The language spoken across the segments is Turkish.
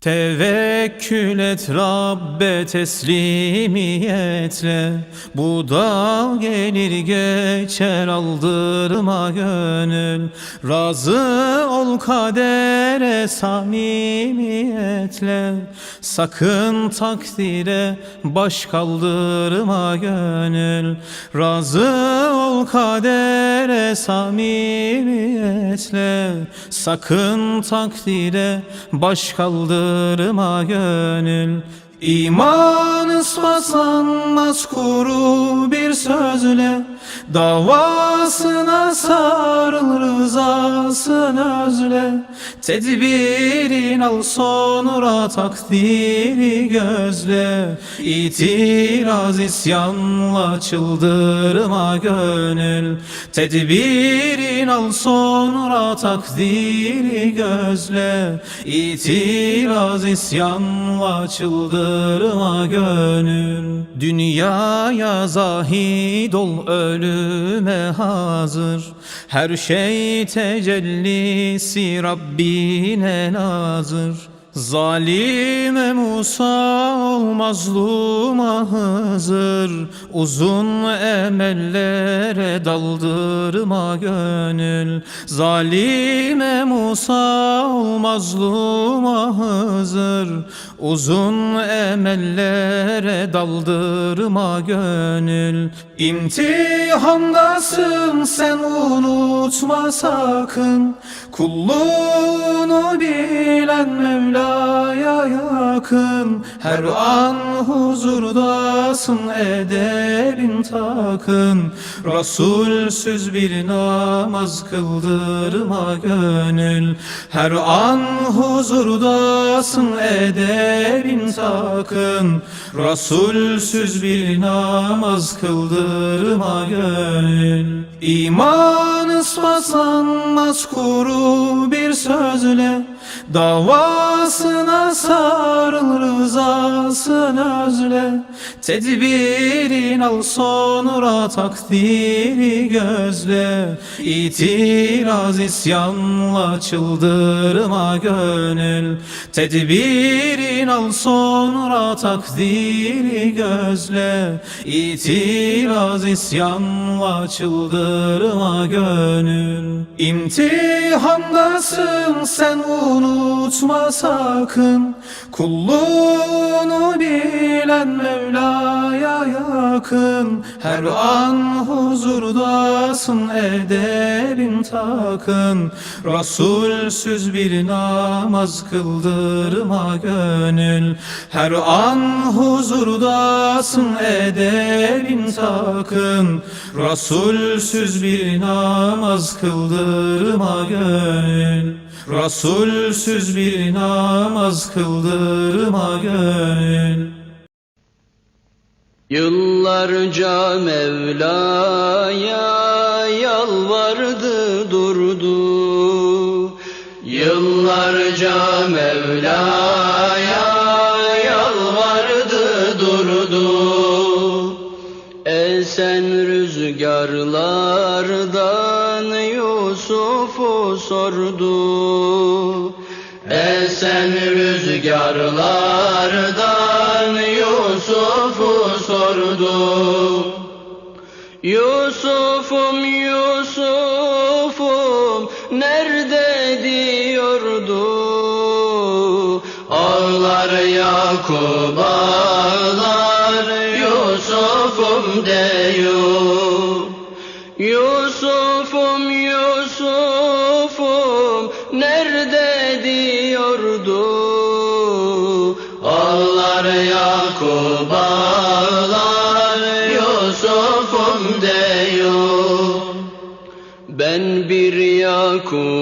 Tevekkül et Rabbe teslimiyetle Bu da gelir geçer aldırma gönül. Razı ol kadere samimiyetle. Sakın takdire baş kaldırma gönül. Razı ol kadere samimiyetle. Sakın takdire baş kaldırma gönül. İman ispatlanmaz kuru bir sözle Davasına sarıl rızasını özle. Tedbirin al sonra takdiri gözle. İtiraz isyanla çıldırma gönül. Tedbirin al sonra takdiri gözle. İtiraz isyanla çıldırma gönül. Dünyaya zahid ol ölüme hazır. Her şey tecellisi Rabbine nazır Zalime Musa ol mazluma Hızır Uzun emellere daldırma gönül. Zalime Musa ol mazluma Hızır Uzun emellere daldırma gönül. İmtihandasın sen unutma sakın. Kulluğunu bilen Mevla'ya yakın Her an huzurdasın edebin takın. Rasulsüz bir namaz kıldırma gönül. Her an huzurdasın edebin takın. Rasulsüz bir namaz kıldırma gönül. İman ispatlanmaz kuru bir sözle Davasına sarıl rızasını özle. Tedbirin al sonra takdiri gözle. İtiraz isyanla çıldırma gönül. Tedbirin al sonra takdiri gözle. İtiraz isyanla çıldırma gönül. İmtihandasın sen unutma sakın. Kulluğunu bilen Mevla'ya yakın. Her an huzurdasın edebin takın. Rasulsüz bir namaz kıldırma gönül. Her an huzurdasın edebin takın. Rasulsüz bir namaz kıldırma gönül Rasulsüz bir namaz kıldırma gönül. Yıllarca Mevla'ya yalvardı durdu. Yıllarca Mevla'ya yalvardı durdu. Esen rüzgarlardan Yusuf'u sordu. Esen rüzgarlardan Yusuf'u sordu. Yusuf'um Yusuf'um nerede diyordu? Ağlar Yakup ağlar Yusuf'um diyor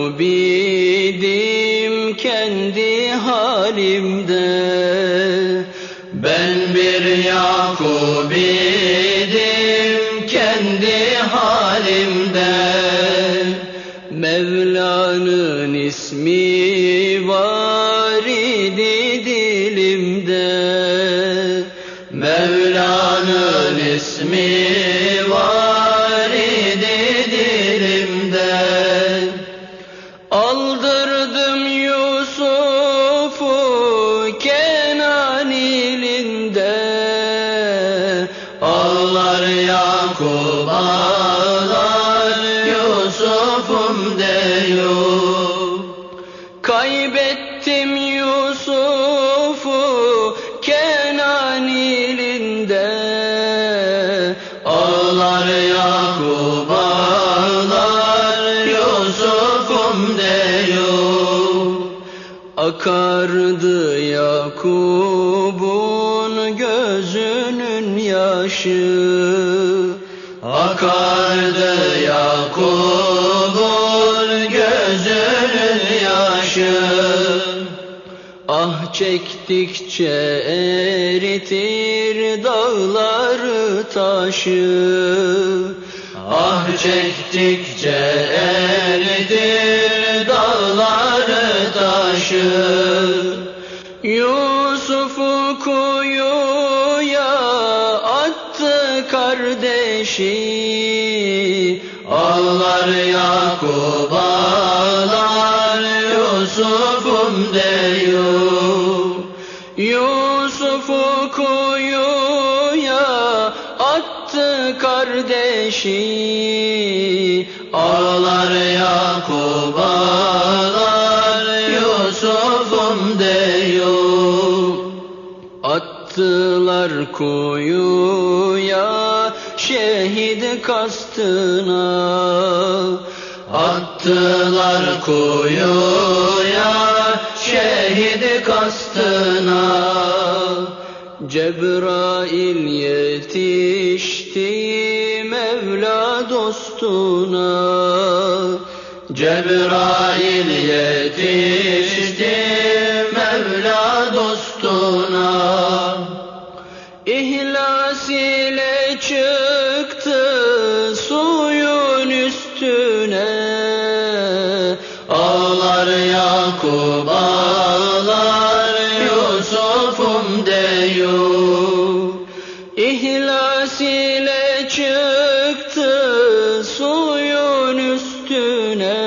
Yakup idim kendi halimde Ben bir Yakup idim kendi halimde. Mevla'nın ismi var idi Akardı Yakub'un gözünün yaşı. Akardı Yakub'un gözünün yaşı. Ah çektikçe eritir dağları taşı. Ah çektikçe eritir taşı Yusuf'u kuyuya attı kardeşi. Ağlar Yakup ağlar Yusuf'um deyup Yusuf'u kuyuya attı kardeşi Attılar kuyuya şehit kastına. Attılar kuyuya şehit kastına. Cebrail yetişti Mevla dostuna. Cebrail yetişti ile çıktı suyun üstüne.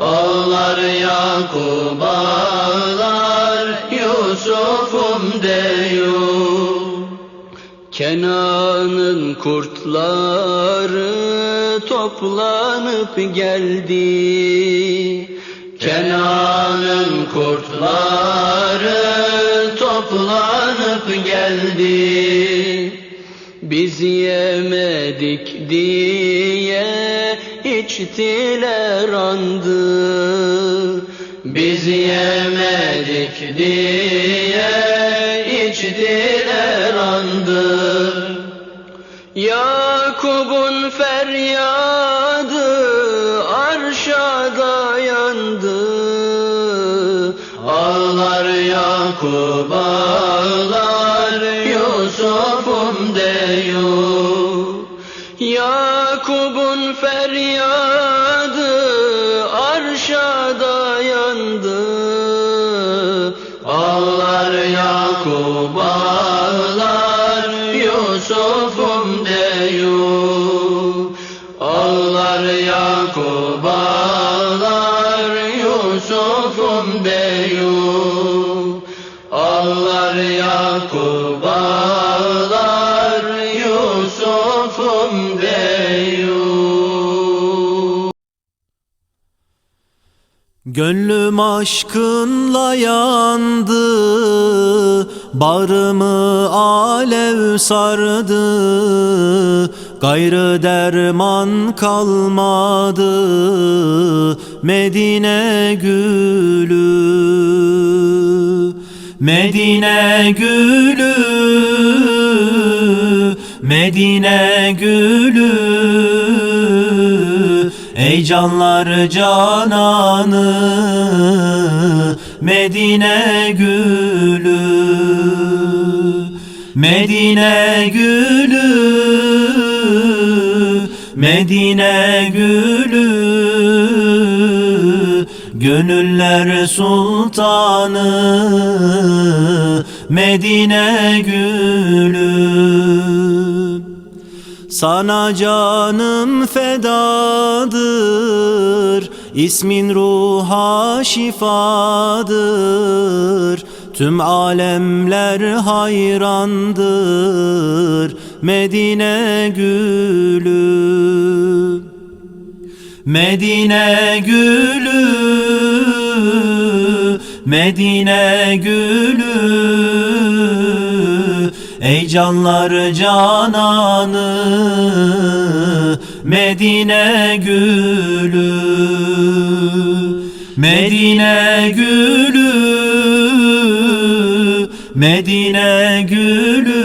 Ağlar Yakup ağlar Yusuf'um deyup Kenan'ın kurtları toplanıp geldi. Kenan'ın kurtları toplanıp geldi Biz yemedik diye içtiler andı. Biz yemedik diye içtiler andı. Yakub'un feryadı arşa dayandı. Ağlar Yakup ağlar Yakub'un feryadı Gönlüm aşkınla yandı Bağrımı alev sardı. Gayrı derman kalmadı Medine gülü. Medine gülü Medine gülü Ey canlar cananı Medine gülü. Medine gülü Medine gülü. Gönüller sultanı Medine gülü sana canım fedadır İsmin ruha şifadır. Tüm alemler hayrandır Medine gülü. Medine gülü Medine gülü Ey canlar cananı Medine gülü. Medine gülü Medine gülü.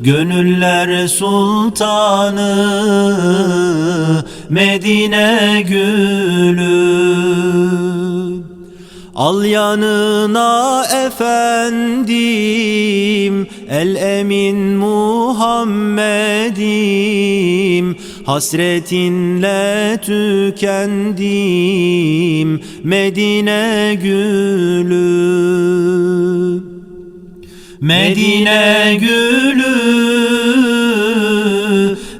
Gönüller sultanı Medine gülü Al yanına efendim El emin Muhammed'im. Hasretinle tükendim Medine gülü. Medine gülü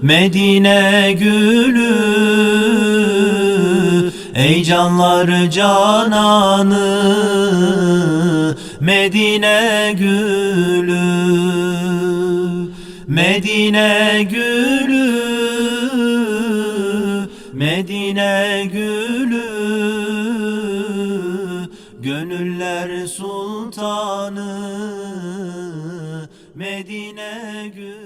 Medine gülü Ey canlar cananı Medine gülü Medine gülü Medine gülü Gönüller sultanı Medine gülü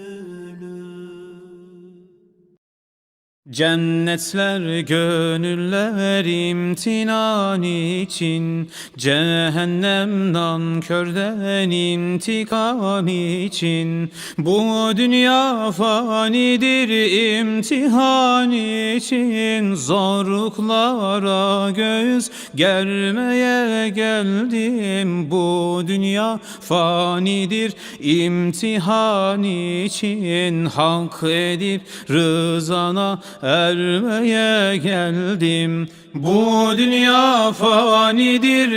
Cennetler gönüller imtinan için Cehennem nankörden intikam için. Bu dünya fanidir imtihan için Zorluklara göz germeye geldim. Bu dünya fanidir imtihan için Hak edip rızana ermeye geldim. Bu dünya fanidir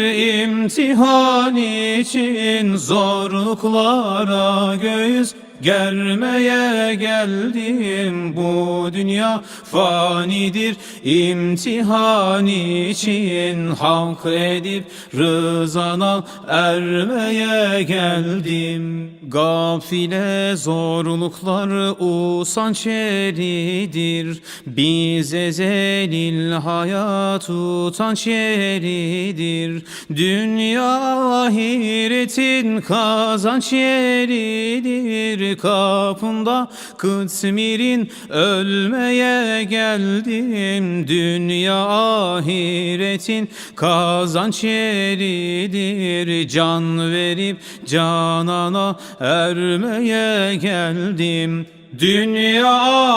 imtihan için Zorluklara göz Germeye geldim bu dünya fanidir. İmtihan için hak edip rızana ermeye geldim. Gafile zorluklar usanç yeridir Bize zelil hayat utanç yeridir Dünya ahiretin kazanç yeridir kapında kısmirin ölmeye geldim. Dünya ahiretin kazanç yeridir. Can verip canana ermeye geldim. Dünya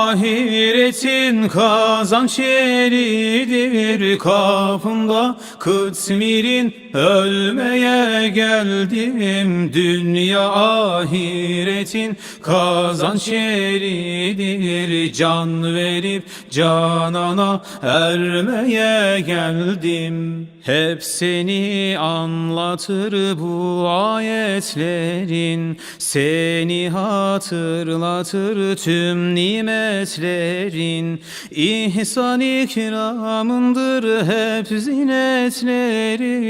ahiretin kazanç yeridir. Kapında kısmirin ölmeye geldim Dünya ahiretin kazanç yeridir Can verip canana ermeye geldim. Hep seni anlatır bu ayetlerin. Seni hatırlatır tüm nimetlerin. İhsan ikramındır hep zinetlerin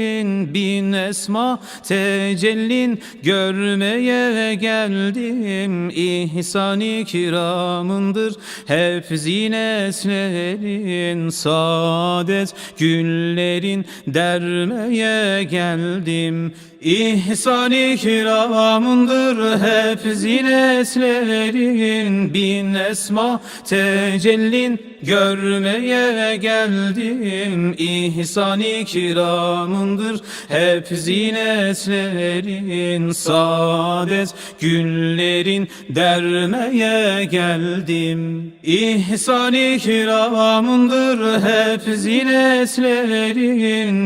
Bin esma tecellin görmeye geldim. İhsan ikramındır hep zinetlerin Saadet günlerin dermeye geldim. İhsan ikramındır hep zinetlerin Bin esma tecellin görmeye geldim İhsan ikramındır hep zinetlerin Saadet günlerin dermeye geldim. İhsan ikramındır hep zinetlerin.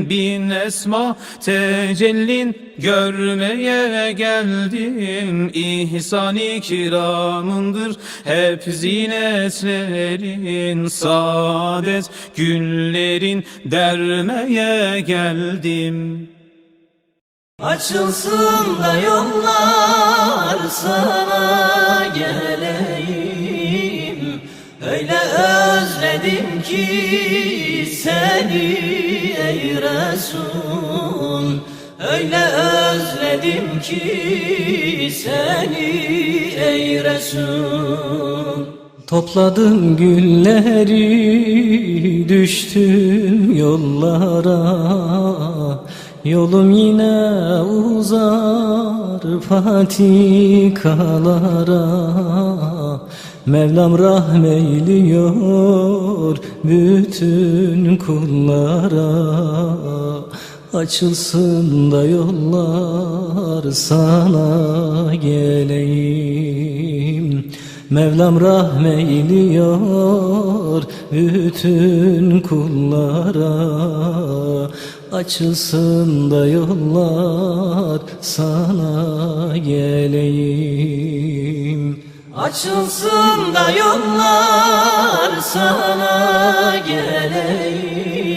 Bin esma tecellin görmeye geldim İhsan ikramındır hep zinetlerin Saadet günlerin dermeye geldim. Açılsın da yollar sana geleyim. Ey Öyle özledim ki seni ey Resul Öyle özledim ki seni ey Resul. Topladım gülleri düştüm yollara. Yolum yine uzar patikalara Mevlam rahmeyliyor bütün kullara Açılsın da yollar sana geleyim. Mevlam rahmeyliyor bütün kullara. Açılsın da yollar sana geleyim. Açılsın da yollar sana geleyim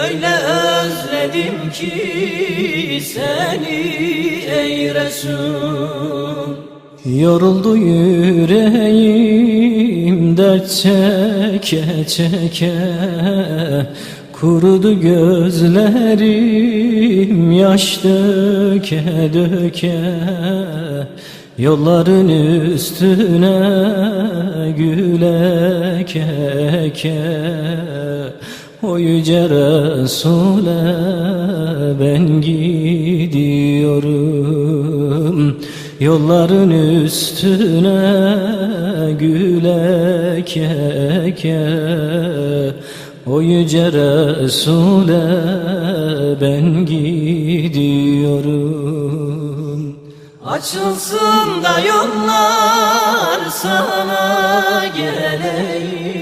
Öyle özledim ki seni ey Resul. Yoruldu yüreğim dert çeke çeke Kurudu gözlerim yaş döke döke. Yolların üstüne gül eke eke O yüce Resul'e ben gidiyorum. Yolların üstüne gül eke eke O yüce Resul'e ben gidiyorum. Açılsın da yollar sana geleyim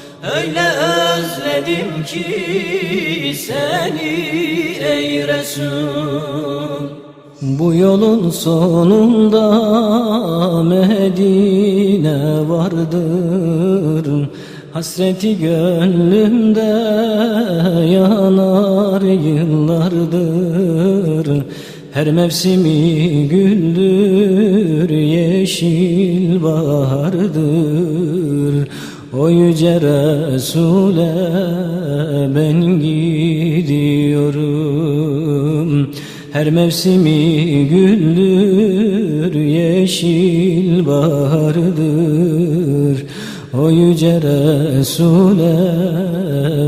Öyle özledim ki seni ey Resul. Bu yolun sonunda Medine vardır. Hasreti gönlümde yanar yıllardır. Her mevsimi güldür yeşil bahardır O yüce Resul'e ben gidiyorum. Her mevsimi güldür yeşil bahardır. O yüce Resul'e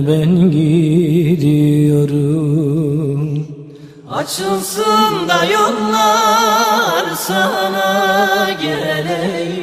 ben gidiyorum. Açılsın da yollar sana geleyim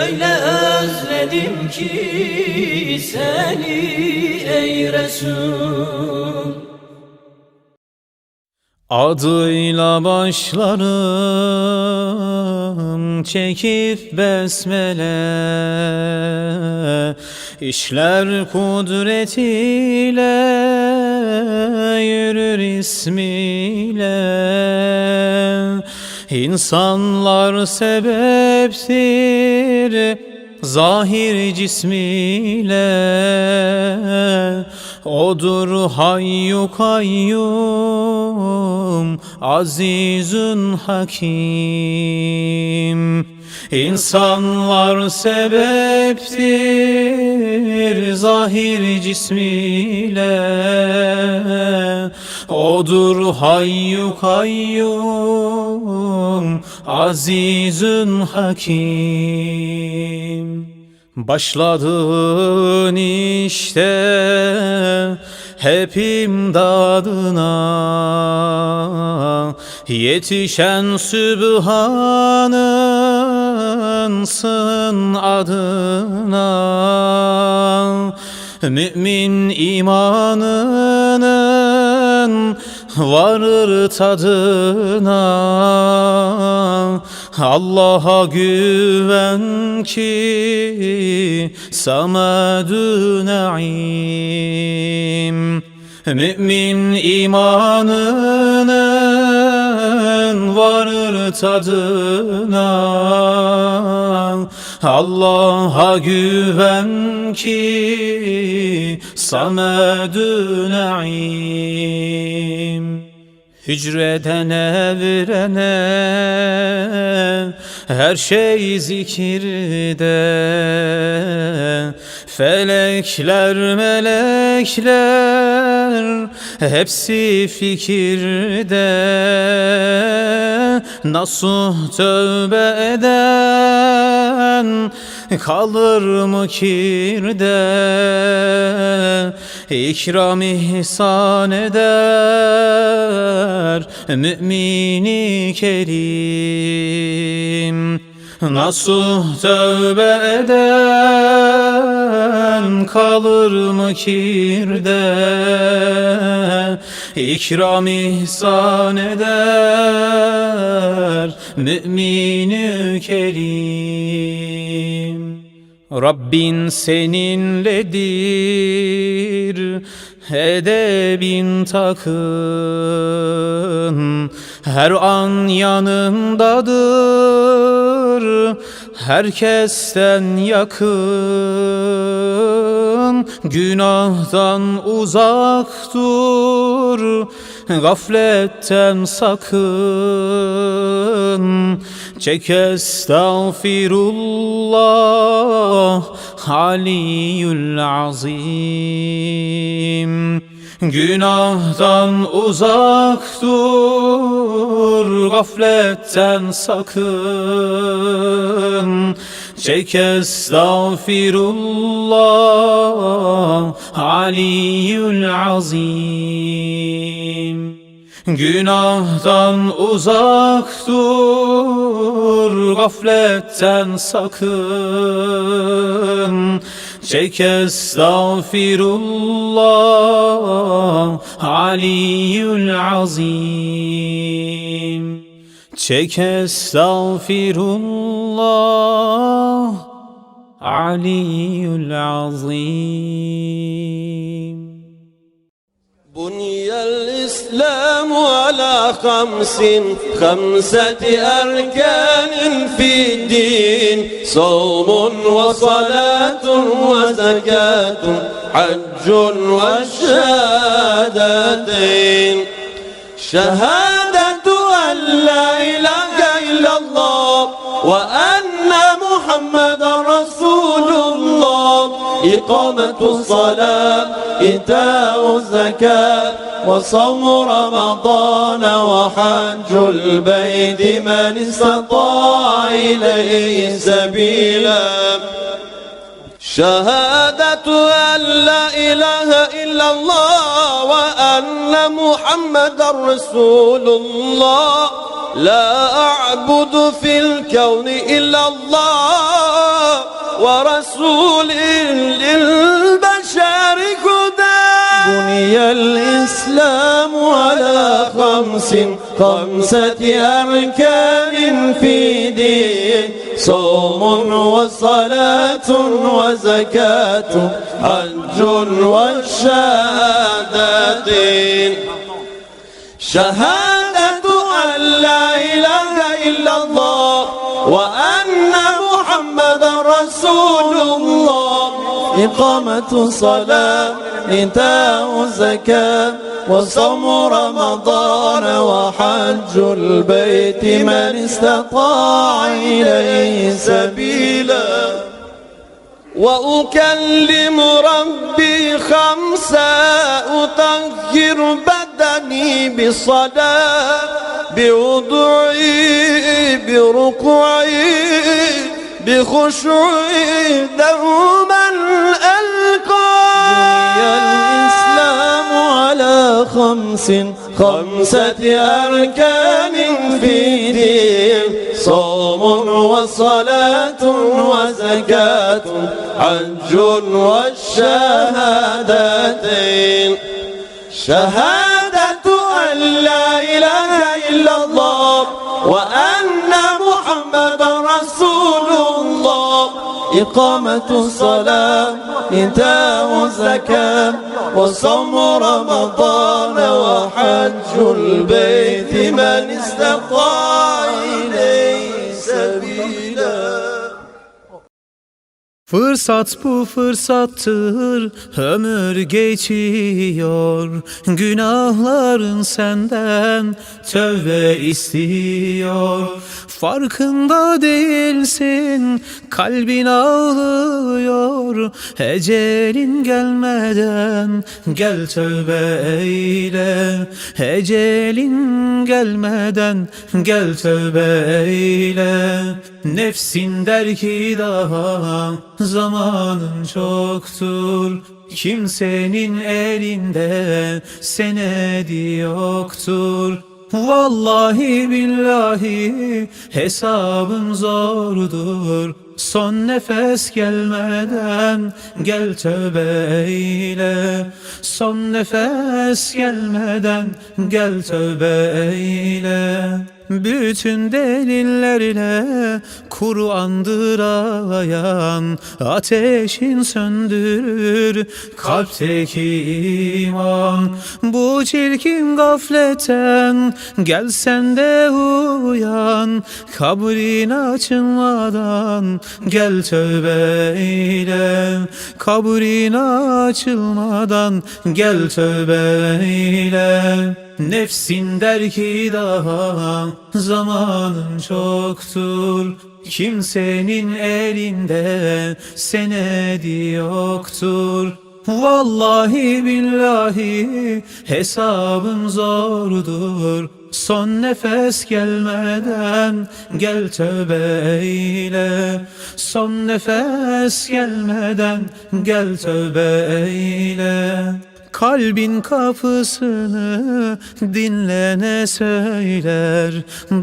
Öyle özledim ki seni ey Resul. Adıyla başlarım çekip besmele. İşler kudretiyle yürür ismiyle İnsanlar sebeptir Zahir cismiyle. Odur hayyu kayyum Azizün hakim. İnsanlar sebeptir Zahir cismiyle Odur hayyu kayyum Azizün hakim. Başladın işte hep imdadına. Yetişen Sübhan'ınsın adına. Mümin imanının varır tadına. Allah'a güven ki Samedü naim Mümin imanının varır tadına Allah'a güven ki Samedü naim Hücreden evrene her şey zikirde. Felekler melekler hepsi fikirde. Nasuh tövbe eden kalır mı kirde? İkram ihsan eder mümini kerim. Nasuh tövbe eden kalır mı kirde? İkram ihsan eder mümini kerim Rabbin seninledir Edebin takın. Her an yanındadır Herkesten yakın. Günahtan uzak dur Gafletten sakın. Çek estağfirullah Aliyyül azim. Günahtan uzak dur Gafletten sakın. Çek estağfirullah Aliyyül azim Günahtan uzak dur Gafletten sakın. Çek estağfirullah Aliyyül azim. Çek estağfirullah Aliyyül azim بني الإسلام على خمس خمسة أركان في الدين. صوم وصلاة وزكاة حج والشهادتين شهادة أن لا إقامة الصلاة إيتاء الزكاة وصوم رمضان وحج البيت من استطاع إليه سبيلا. شهادة أن لا إله إلا الله وأن محمد رسول الله. لا أعبد في الكون إلا الله ورسول للبشر هدى. بني الإسلام على خمس خمسة أركان في دين. صوم وصلاة وزكاة حج والشهادتين. شهادة أن لا إله إلا الله وأن إقامة الصلاة إيتاء الزكاة وصوم رمضان وحج البيت من استطاع إليه سبيلا. وأكلم ربي خمسا أطهر بدني بالصلاة بوضوعي بركوعي بخشوعي دوما خمس خمسة أركان في دين. صوم وصلاة وزكاة حج والشهادتين. شهادة أن لا إله إلا الله وأن محمد رسول الله. إقامة الصلاة إيتاء الزكاة وصوم رمضان وحج البيت من استطاع. Fırsat bu fırsattır, ömür geçiyor. Günahların senden tövbe istiyor. Farkında değilsin, kalbin ağlıyor. Ecelin gelmeden gel tövbe eyle. Ecelin gelmeden gel tövbe eyle. Nefsin der ki daha zamanın çoktur. Kimsenin elinde senedi yoktur. Vallahi billahi hesabın zordur. Son nefes gelmeden gel tövbe eyle. Son nefes gelmeden gel tövbe eyle bütün delillerle Kur'an'dır ayan Ateşin söndürür kalpteki iman. Bu çirkin gafletten Gel sen de uyan Kabrin açılmadan Gel tövbe eyle. Kabrin açılmadan Gel tövbe eyle Nefsin der ki daha zamanın çoktur. Kimsenin elinde senedi yoktur. Vallahi billahi hesabın zordur. Son nefes gelmeden gel tövbe eyle. Son nefes gelmeden gel tövbe eyle Kalbin kapısını dinlene söyler.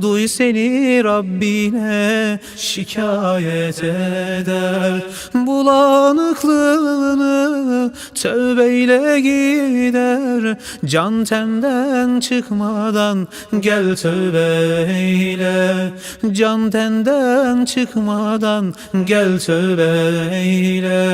Duy seni Rabbine şikayet eder. Bulanıklığını tövbeyle gider. Can tenden çıkmadan gel tövbe eyle Can tenden çıkmadan gel tövbe eyle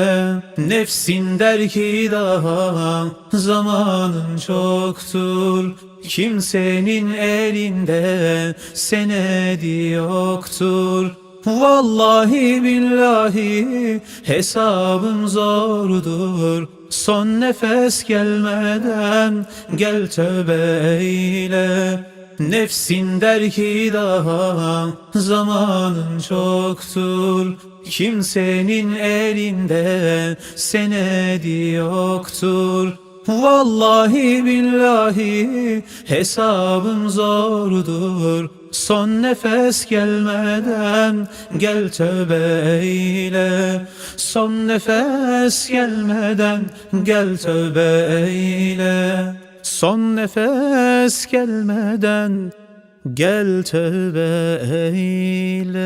Nefsin der ki daha zamanın çoktur Kimsenin elinde senedi yoktur. Vallahi billahi hesabın zordur. Son nefes gelmeden gel tövbe eyle. Nefsin der ki daha zamanın çoktur. Kimsenin elinde senedi yoktur Vallahi billahi hesabın zordur. Son nefes gelmeden gel tövbe eyle. Son nefes gelmeden gel tövbe eyle. Son nefes gelmeden gel tövbe eyle